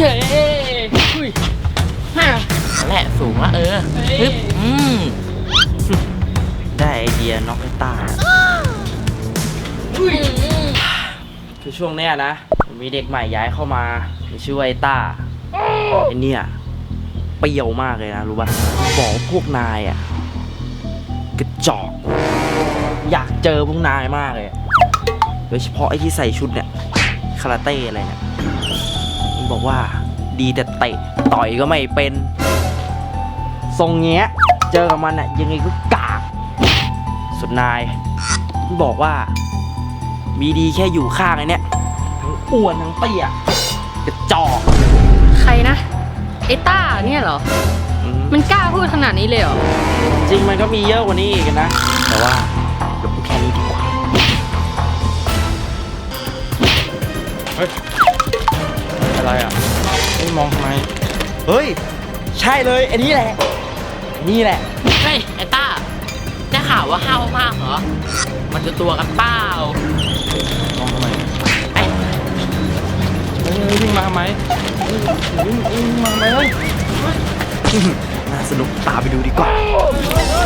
เฮ้ยอุ้ยฮ่าแหละสูงละเออเฮ้ยฮึบอืมได้ไอเดียน็อกไอต้าอุ้ยคือช่วงเนี้ยนะ มีเด็กใหม่ย้ายเข้ามามีชื่อว่าไอต้าไอเนี่ยเปรี้ยวมากเลยนะ รู้ป่ะบอกว่าพวกนายอะกระจอก อยากเจอพวกนายมากเลย โดยเฉพาะไอ้ที่ใส่ชุดเนี่ย คาราเต้อะไรเนี่ย มันบอกว่าดีแต่เตะต่อยก็ไม่เป็น ทรงเงี้ย เจอกับมันอะยังไงก็กาก สุดนายมันบอกว่า มีดีแค่อยู่ข้างไอ้เนี่ยทั้งอ้วนทั้งเตี้ยกระจอกใครนะไอ้ต้าเนี่ยเหรอ อืมมันกล้าพูดขนาดนี้เลยเหรอ จริงมันก็มีเยอะกว่านี้อีกนะ แต่ว่าเดี๋ยวพูดแค่นี้ดีกว่า อะไรอะไอ้ยมองทำไม เฮ้ย ใช่เลยไอันนี้แหละอันนี่แหละ เฮ้ยไอ้ต้าได้ข่าวว่าห้าวมากเหรอ มันจะตัวกันเปล่ามองทำไมไอ้เฮ้ยเฮ้ยวิ่งมาทำไมเฮ้ยวิ่งวิ่งมาทำไมเฮ้ยน่าสนุกตามไปดูดีกว่า เ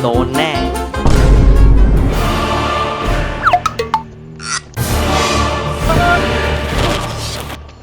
โดนแน่